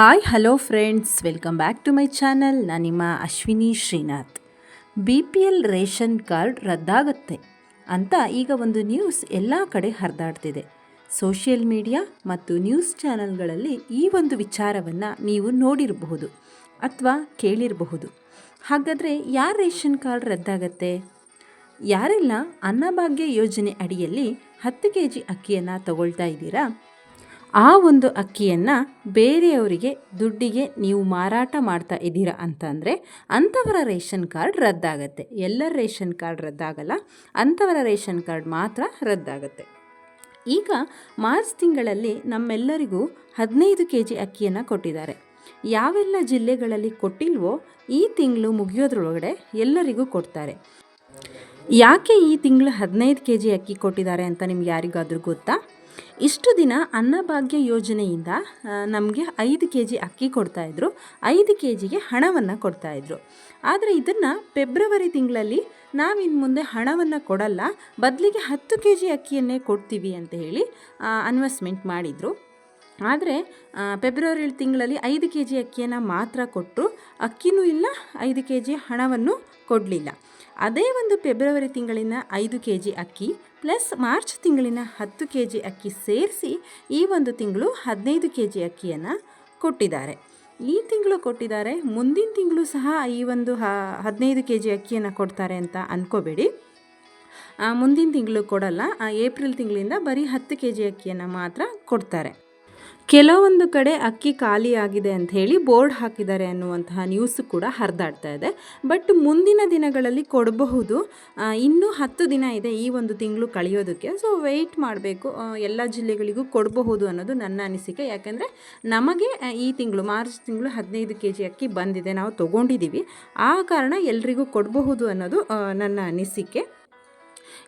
Hi hello friends welcome back to my channel ನಾನು ನಿಮ್ಮ Ashwini Srinath B P L ration card ರದ್ದಾಗತ್ತೆ ಅಂತ ಈಗ ಒಂದು ನ್ಯೂಸ್ ಎಲ್ಲ ಕಡೆ ಹರಿದಾಡ್ತಿದೆ. ಸೋಷಿಯಲ್ ಮೀಡಿಯಾ ಮತ್ತು ನ್ಯೂಸ್ ಚಾನಲ್ಗಳಲ್ಲಿ ಈ ಒಂದು ವಿಚಾರವನ್ನು ನೀವು ನೋಡಿರಬಹುದು ಅಥವಾ ಕೇಳಿರಬಹುದು. ಹಾಗಾದರೆ ಯಾರ ರೇಷನ್ ಕಾರ್ಡ್ ರದ್ದಾಗತ್ತೆ? ಯಾರೆಲ್ಲ ಅನ್ನಭಾಗ್ಯ ಯೋಜನೆ ಅಡಿಯಲ್ಲಿ ಹತ್ತು ಕೆ ಜಿ ಅಕ್ಕಿಯನ್ನು ತಗೊಳ್ತಾ ಇದ್ದೀರಾ? ಆ ಒಂದು ಅಕ್ಕಿಯನ್ನು ಬೇರೆಯವರಿಗೆ ದುಡ್ಡಿಗೆ ನೀವು ಮಾರಾಟ ಮಾಡ್ತಾ ಇದ್ದೀರಾ ಅಂತಂದರೆ ಅಂಥವರ ರೇಷನ್ ಕಾರ್ಡ್ ರದ್ದಾಗತ್ತೆ. ಎಲ್ಲರ ರೇಷನ್ ಕಾರ್ಡ್ ರದ್ದಾಗಲ್ಲ ಅಂಥವರ ರೇಷನ್ ಕಾರ್ಡ್ ಮಾತ್ರ ರದ್ದಾಗತ್ತೆ. ಈಗ ಮಾರ್ಚ್ ತಿಂಗಳಲ್ಲಿ ನಮ್ಮೆಲ್ಲರಿಗೂ ಹದಿನೈದು ಕೆ ಜಿ ಅಕ್ಕಿಯನ್ನು ಕೊಟ್ಟಿದ್ದಾರೆ. ಯಾವೆಲ್ಲ ಜಿಲ್ಲೆಗಳಲ್ಲಿ ಕೊಟ್ಟಿಲ್ವೋ ಈ ತಿಂಗಳು ಮುಗಿಯೋದ್ರೊಳಗಡೆ ಎಲ್ಲರಿಗೂ ಕೊಡ್ತಾರೆ. ಯಾಕೆ ಈ ತಿಂಗಳು ಹದಿನೈದು ಕೆ ಜಿ ಅಕ್ಕಿ ಕೊಟ್ಟಿದ್ದಾರೆ ಅಂತ ನಿಮ್ಗೆ ಯಾರಿಗಾದರೂ ಗೊತ್ತಾ? ಇಷ್ಟು ದಿನ ಅನ್ನಭಾಗ್ಯ ಯೋಜನೆಯಿಂದ ನಮಗೆ ಐದು ಕೆ ಜಿ ಅಕ್ಕಿ ಕೊಡ್ತಾಯಿದ್ರು ಐದು ಕೆ ಜಿಗೆ ಹಣವನ್ನು ಕೊಡ್ತಾಯಿದ್ರು ಆದರೆ ಇದನ್ನು ಫೆಬ್ರವರಿ ತಿಂಗಳಲ್ಲಿ ನಾವಿನ್ನು ಮುಂದೆ ಹಣವನ್ನು ಕೊಡಲ್ಲ, ಬದಲಿಗೆ ಹತ್ತು ಕೆ ಜಿ ಅಕ್ಕಿಯನ್ನೇ ಕೊಡ್ತೀವಿ ಅಂತ ಹೇಳಿ ಅನ್ವೆಸ್ಟ್ಮೆಂಟ್ ಮಾಡಿದರು. ಆದರೆ ಫೆಬ್ರವರಿ ತಿಂಗಳಲ್ಲಿ ಐದು ಕೆ ಜಿ ಅಕ್ಕಿಯನ್ನು ಮಾತ್ರ ಕೊಟ್ಟರು ಅಕ್ಕಿನೂ ಇಲ್ಲ, ಐದು ಕೆ ಜಿ ಹಣವನ್ನು ಕೊಡಲಿಲ್ಲ. ಅದೇ ಒಂದು ಫೆಬ್ರವರಿ ತಿಂಗಳಿನ ಐದು ಕೆ ಜಿ ಅಕ್ಕಿ ಪ್ಲಸ್ ಮಾರ್ಚ್ ತಿಂಗಳಿನ ಹತ್ತು ಕೆ ಜಿ ಅಕ್ಕಿ ಸೇರಿಸಿ ಈ ಒಂದು ತಿಂಗಳು ಹದಿನೈದು ಕೆ ಜಿ ಅಕ್ಕಿಯನ್ನು ಕೊಟ್ಟಿದ್ದಾರೆ. ಈ ತಿಂಗಳು ಕೊಟ್ಟಿದ್ದಾರೆ, ಮುಂದಿನ ತಿಂಗಳು ಸಹ ಈ ಒಂದು ಹದಿನೈದು ಕೆ ಜಿ ಅಕ್ಕಿಯನ್ನು ಕೊಡ್ತಾರೆ ಅಂತ ಅಂದ್ಕೋಬೇಡಿ ಮುಂದಿನ ತಿಂಗಳು ಕೊಡಲ್ಲ ಏಪ್ರಿಲ್ ತಿಂಗಳಿಂದ ಬರೀ ಹತ್ತು ಕೆ ಜಿ ಅಕ್ಕಿಯನ್ನು ಮಾತ್ರ ಕೊಡ್ತಾರೆ. ಕೆಲವೊಂದು ಕಡೆ ಅಕ್ಕಿ ಖಾಲಿಯಾಗಿದೆ ಅಂತ ಹೇಳಿ ಬೋರ್ಡ್ ಹಾಕಿದ್ದಾರೆ ಅನ್ನುವಂತಹ ನ್ಯೂಸ್ ಕೂಡ ಹರಿದಾಡ್ತಾ ಇದೆ. ಬಟ್ ಮುಂದಿನ ದಿನಗಳಲ್ಲಿ ಕೊಡಬಹುದು. ಇನ್ನೂ ಹತ್ತು ದಿನ ಇದೆ ಈ ಒಂದು ತಿಂಗಳು ಕಳೆಯೋದಕ್ಕೆ. ಸೊ ವೆಯ್ಟ್ ಮಾಡಬೇಕು. ಎಲ್ಲ ಜಿಲ್ಲೆಗಳಿಗೂ ಕೊಡಬಹುದು ಅನ್ನೋದು ನನ್ನ ಅನಿಸಿಕೆ. ಯಾಕೆಂದರೆ ನಮಗೆ ಈ ತಿಂಗಳು, ಮಾರ್ಚ್ ತಿಂಗಳು ಹದಿನೈದು ಕೆ ಜಿ ಅಕ್ಕಿ ಬಂದಿದೆ. ನಾವು ತೊಗೊಂಡಿದ್ದೀವಿ. ಆ ಕಾರಣ ಎಲ್ರಿಗೂ ಕೊಡಬಹುದು ಅನ್ನೋದು ನನ್ನ ಅನಿಸಿಕೆ.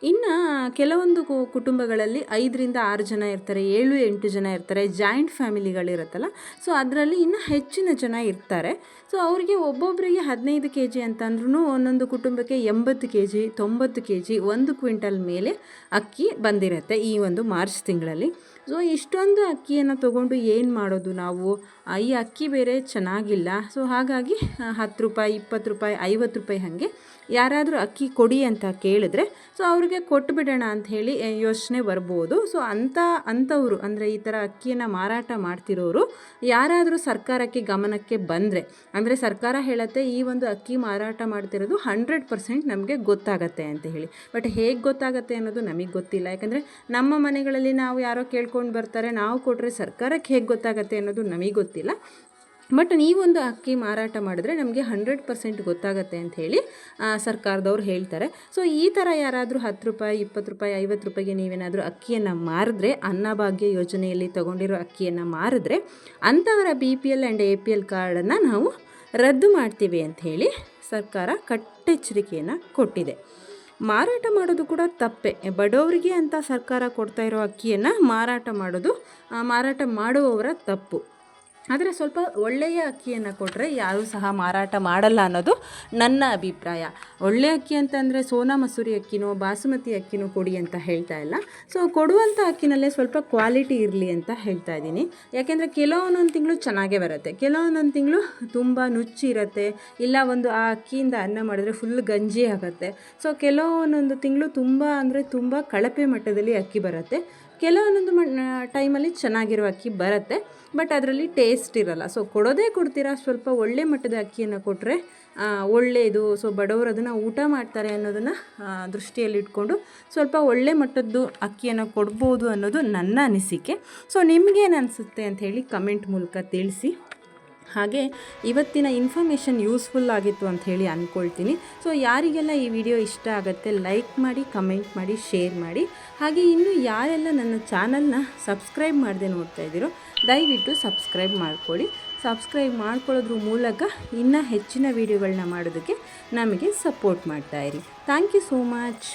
ಇನ್ನು ಕೆಲವೊಂದು ಕುಟುಂಬಗಳಲ್ಲಿ ಐದರಿಂದ ಆರು ಜನ ಇರ್ತಾರೆ, ಏಳು, ಎಂಟು ಜನ ಇರ್ತಾರೆ, ಜಾಯಿಂಟ್ ಫ್ಯಾಮಿಲಿಗಳಿರುತ್ತಲ್ಲ. ಸೊ ಅದರಲ್ಲಿ ಇನ್ನು ಹೆಚ್ಚಿನ ಜನ ಇರ್ತಾರೆ. ಸೊ ಅವರಿಗೆ ಒಬ್ಬೊಬ್ಬರಿಗೆ ಹದಿನೈದು ಕೆ ಜಿ ಅಂತಂದ್ರೂ ಒಂದೊಂದು ಕುಟುಂಬಕ್ಕೆ ಎಂಬತ್ತು ಕೆ ಜಿ ತೊಂಬತ್ತು ಕೆ ಜಿ ಒಂದು ಕ್ವಿಂಟಲ್ ಮೇಲೆ ಅಕ್ಕಿ ಬಂದಿರುತ್ತೆ ಈ ಒಂದು ಮಾರ್ಚ್ ತಿಂಗಳಲ್ಲಿ. ಸೊ ಇಷ್ಟೊಂದು ಅಕ್ಕಿಯನ್ನು ತೊಗೊಂಡು ಏನು ಮಾಡೋದು ನಾವು? ಈ ಅಕ್ಕಿ ಬೇರೆ ಚೆನ್ನಾಗಿಲ್ಲ. ಸೊ ಹಾಗಾಗಿ ಹತ್ತು ರೂಪಾಯಿ, ಇಪ್ಪತ್ತು ರೂಪಾಯಿ, ಐವತ್ತು ರೂಪಾಯಿ ಹಾಗೆ ಯಾರಾದರೂ ಅಕ್ಕಿ ಕೊಡಿ ಅಂತ ಕೇಳಿದ್ರೆ ಸೊ ಅವ್ರಿಗೆ ಕೊಟ್ಟುಬಿಡೋಣ ಅಂತ ಹೇಳಿ ಯೋಚನೆ ಬರ್ಬೋದು. ಸೊ ಅಂಥ ಅಂಥವರು ಅಂದರೆ ಈ ಥರ ಅಕ್ಕಿಯನ್ನು ಮಾರಾಟ ಮಾಡ್ತಿರೋರು, ಯಾರಾದರೂ ಸರ್ಕಾರಕ್ಕೆ ಗಮನಕ್ಕೆ ಬಂದರೆ, ಅಂದರೆ ಸರ್ಕಾರ ಹೇಳುತ್ತೆ ಈ ಒಂದು ಅಕ್ಕಿ ಮಾರಾಟ ಮಾಡ್ತಿರೋದು ಹಂಡ್ರೆಡ್ ಪರ್ಸೆಂಟ್ ನಮಗೆ ಗೊತ್ತಾಗತ್ತೆ ಅಂತ ಹೇಳಿ. ಬಟ್ ಹೇಗೆ ಗೊತ್ತಾಗತ್ತೆ ಅನ್ನೋದು ನಮಗೆ ಗೊತ್ತಿಲ್ಲ. ಯಾಕಂದರೆ ನಮ್ಮ ಮನೆಗಳಲ್ಲಿ ನಾವು ಯಾರೋ ಕೇಳ್ಕೊಂಡು ಬರ್ತಾರೆ, ನಾವು ಕೊಟ್ಟರೆ ಸರ್ಕಾರಕ್ಕೆ ಹೇಗೆ ಗೊತ್ತಾಗತ್ತೆ ಅನ್ನೋದು ನಮಗೆ ಗೊತ್ತಿಲ್ಲ. ಬಟ್ ನೀವೊಂದು ಅಕ್ಕಿ ಮಾರಾಟ ಮಾಡಿದ್ರೆ ನಮಗೆ ಹಂಡ್ರೆಡ್ ಪರ್ಸೆಂಟ್ ಗೊತ್ತಾಗತ್ತೆ ಅಂತ ಹೇಳಿ ಸರ್ಕಾರದವ್ರು ಹೇಳ್ತಾರೆ. ಸೊ ಈ ಥರ ಯಾರಾದರೂ ಹತ್ತು ರೂಪಾಯಿ, ಇಪ್ಪತ್ತು ರೂಪಾಯಿ, ಐವತ್ತು ರೂಪಾಯಿಗೆ ನೀವೇನಾದರೂ ಅಕ್ಕಿಯನ್ನು ಮಾರಿದ್ರೆ, ಅನ್ನಭಾಗ್ಯ ಯೋಜನೆಯಲ್ಲಿ ತೊಗೊಂಡಿರೋ ಅಕ್ಕಿಯನ್ನು ಮಾರಿದ್ರೆ ಅಂಥವರ B P L and A P L ಕಾರ್ಡನ್ನು ನಾವು ರದ್ದು ಮಾಡ್ತೀವಿ ಅಂತ ಹೇಳಿ ಸರ್ಕಾರ ಕಟ್ಟೆಚ್ಚರಿಕೆಯನ್ನು ಕೊಟ್ಟಿದೆ. ಮಾರಾಟ ಮಾಡೋದು ಕೂಡ ತಪ್ಪೆ. ಬಡವರಿಗೆ ಅಂತ ಸರ್ಕಾರ ಕೊಡ್ತಾ ಇರೋ ಅಕ್ಕಿಯನ್ನು ಮಾರಾಟ ಮಾಡೋದು ಮಾರಾಟ ಮಾಡುವವರ ತಪ್ಪು. ಆದರೆ ಸ್ವಲ್ಪ ಒಳ್ಳೆಯ ಅಕ್ಕಿಯನ್ನು ಕೊಟ್ಟರೆ ಯಾರೂ ಸಹ ಮಾರಾಟ ಮಾಡಲ್ಲ ಅನ್ನೋದು ನನ್ನ ಅಭಿಪ್ರಾಯ. ಒಳ್ಳೆಯ ಅಕ್ಕಿ ಅಂತಂದರೆ ಸೋನಾ ಮಸೂರಿ ಅಕ್ಕಿನೋ, ಬಾಸುಮತಿ ಅಕ್ಕಿನೋ ಕೊಡಿ ಅಂತ ಹೇಳ್ತಾ ಇಲ್ಲ. ಸೊ ಕೊಡುವಂಥ ಅಕ್ಕಿನಲ್ಲೇ ಸ್ವಲ್ಪ ಕ್ವಾಲಿಟಿ ಇರಲಿ ಅಂತ ಹೇಳ್ತಾ ಇದ್ದೀನಿ. ಯಾಕೆಂದರೆ ಕೆಲವೊಂದೊಂದು ತಿಂಗಳು ಚೆನ್ನಾಗೇ ಬರುತ್ತೆ. ಕೆಲವೊಂದೊಂದು ತಿಂಗಳು ತುಂಬ ನುಚ್ಚಿರುತ್ತೆ. ಇಲ್ಲ ಒಂದು ಆ ಅಕ್ಕಿಯಿಂದ ಅನ್ನ ಮಾಡಿದ್ರೆ ಫುಲ್ ಗಂಜಿ ಆಗುತ್ತೆ. ಸೊ ಕೆಲವೊಂದೊಂದು ತಿಂಗಳು ತುಂಬ ಅಂದರೆ ತುಂಬ ಕಳಪೆ ಮಟ್ಟದಲ್ಲಿ ಅಕ್ಕಿ ಬರುತ್ತೆ. ಕೆಲವೊಂದೊಂದು ಟೈಮಲ್ಲಿ ಚೆನ್ನಾಗಿರೋ ಅಕ್ಕಿ ಬರುತ್ತೆ. ಬಟ್ ಅದರಲ್ಲಿ ಟೇಸ್ಟ್ ಇರಲ್ಲ. ಸೊ ಕೊಡೋದೇ ಕೊಡ್ತೀರಾ? ಸ್ವಲ್ಪ ಒಳ್ಳೆ ಮಟ್ಟದ ಅಕ್ಕಿಯನ್ನು ಕೊಟ್ಟರೆ ಒಳ್ಳೆಯದು. ಸೊ ಬಡವರು ಅದನ್ನು ಊಟ ಮಾಡ್ತಾರೆ ಅನ್ನೋದನ್ನು ದೃಷ್ಟಿಯಲ್ಲಿಟ್ಕೊಂಡು ಸ್ವಲ್ಪ ಒಳ್ಳೆ ಮಟ್ಟದ್ದು ಅಕ್ಕಿಯನ್ನು ಕೊಡ್ಬೋದು ಅನ್ನೋದು ನನ್ನ ಅನಿಸಿಕೆ. ಸೊ ನಿಮಗೇನು ಅನಿಸುತ್ತೆ ಅಂತ ಹೇಳಿ ಕಮೆಂಟ್ ಮೂಲಕ ತಿಳಿಸಿ. ಹಾಗೆ ಇವತ್ತಿನ ಇನ್ಫಾರ್ಮೇಷನ್ ಯೂಸ್ಫುಲ್ ಆಗಿತ್ತು ಅಂತ ಹೇಳಿ ಅಂದ್ಕೊಳ್ತೀನಿ ಸೊ ಯಾರಿಗೆಲ್ಲ ಈ ವಿಡಿಯೋ ಇಷ್ಟ ಆಗುತ್ತೆ ಲೈಕ್ ಮಾಡಿ ಕಮೆಂಟ್ ಮಾಡಿ ಶೇರ್ ಮಾಡಿ. ಹಾಗೆ ಇನ್ನು ಯಾರೆಲ್ಲ ನನ್ನ ಚಾನಲ್ನ ಸಬ್ಸ್ಕ್ರೈಬ್ ಮಾಡದೆ ನೋಡ್ತಾ ಇದ್ದೀರೋ, ದಯವಿಟ್ಟು ಸಬ್ಸ್ಕ್ರೈಬ್ ಮಾಡ್ಕೊಳ್ಳಿ. ಸಬ್ಸ್ಕ್ರೈಬ್ ಮಾಡ್ಕೊಳ್ಳೋದ್ರ ಮೂಲಕ ಇನ್ನೂ ಹೆಚ್ಚಿನ ವೀಡಿಯೋಗಳನ್ನ ಮಾಡೋದಕ್ಕೆ ನಮಗೆ ಸಪೋರ್ಟ್ ಮಾಡ್ತಾಯಿರಿ ಥ್ಯಾಂಕ್ ಯು ಸೋ ಮಚ್